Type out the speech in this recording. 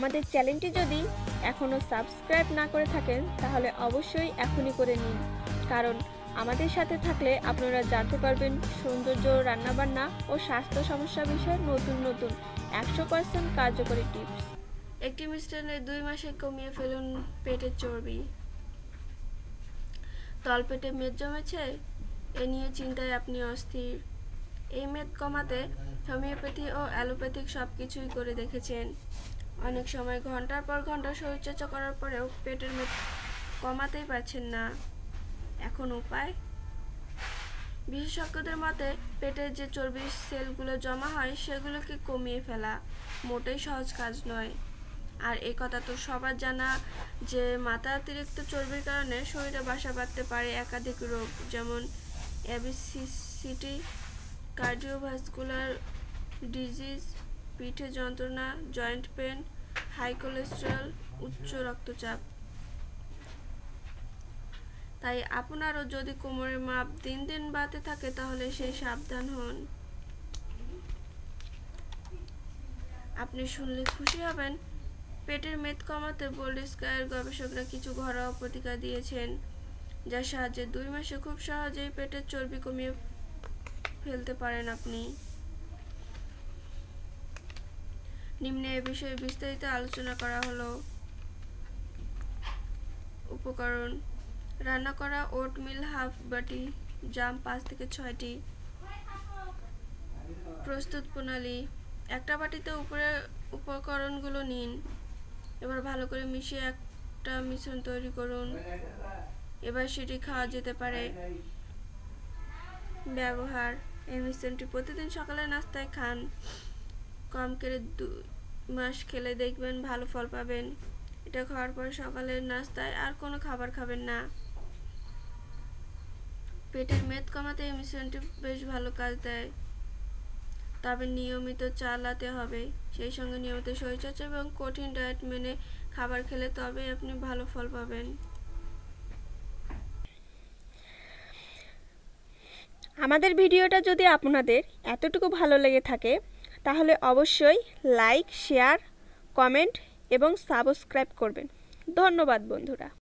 আমাদের চ্যানেলটি যদি এখনও সাবস্ক্রাইব না করে থাকেন, তাহলে অবশ্যই এখনই করে নিন। কারণ আমাদের সাথে থাকলে আপনারা জানতে পারবেন সৌন্দর্য, রান্নাবান্না ও স্বাস্থ্য সমস্যা বিষয়ে নতুন নতুন একশো পার্সেন্ট কার্যকরী টিপস। একটি মিষ্টান্নে দুই মাসে কমিয়ে ফেলুন পেটের চর্বি। তলপেটে মেদ জমেছে, এ নিয়ে চিন্তায় আপনি অস্থির। এই মেদ কমাতে হোমিওপ্যাথি ও অ্যালোপ্যাথিক সব কিছুই করে দেখেছেন। অনেক সময় ঘণ্টার পর ঘণ্টা শরীরচর্চা করার পরেও পেটের মেদ কমাতেই পারছেন না। এখন উপায়? বিশেষজ্ঞদের মতে পেটের যে চর্বির সেলগুলো জমা হয়, সেগুলোকে কমিয়ে ফেলা মোটেই সহজ কাজ নয়। আর এই কথা তো সবার জানা যে মাথা অতিরিক্ত চর্বির কারণে শরীরে বাসা বাঁধতে পারে একাধিক রোগ, যেমন অ্যাবিসিসিটি, কার্ডিওভাস্কুলার ডিজিজ পিঠে যন্ত্রণা জয়েন্ট পেন হাই কোলেস্টেরল উচ্চ রক্তচাপ। তাই আপনারও যদি কোমরের মাপ দিন দিন বাড়তে থাকে, তাহলে সেই সাবধান হন। আপনি শুনলে খুশি হবেন, পেটের মেদ কমাতে বোল্ড স্কায়ের গবেষকরা কিছু ঘরোয়া প্রতিকার দিয়েছেন, যার সাহায্যে দুই মাসে খুব সহজেই পেটের চর্বি কমিয়ে ফেলতে পারেন আপনি। নিম্নে এ বিষয়ে বিস্তারিত আলোচনা করা হলো। উপকরণ, রান্না করা ওটমিল হাফ বাটি, জাম পাঁচ থেকে ছয়টি। প্রস্তুত প্রণালী, একটা বাটিতে উপরে উপকরণগুলো নিন। এবার ভালো করে মিশিয়ে একটা মিশ্রণ তৈরি করুন। এবার সেটি খাওয়া যেতে পারে। ব্যবহার, এই মিশ্রণটি প্রতিদিন সকালে নাস্তায় খান। কম করে দু মাস খেলে দেখবেন ভালো ফল পাবেন। এটা খাওয়ার পর সকালের নাস্তায় আর কোনো খাবার খাবেন না। পেটের মেদ কমাতে এই মিশ্রণটি বেশ ভালো কাজ দেয়। তবে নিয়মিত চালাতে হবে। সেই সঙ্গে নিয়মিত শরীরচর্চা এবং কঠিন ডায়েট মেনে খাবার খেলে তবেই আপনি ভালো ফল পাবেন। আমাদের ভিডিওটা যদি আপনাদের এতটুকু ভালো লেগে থাকে তাহলে অবশ্যই লাইক শেয়ার কমেন্ট এবং সাবস্ক্রাইব করবেন। ধন্যবাদ বন্ধুরা।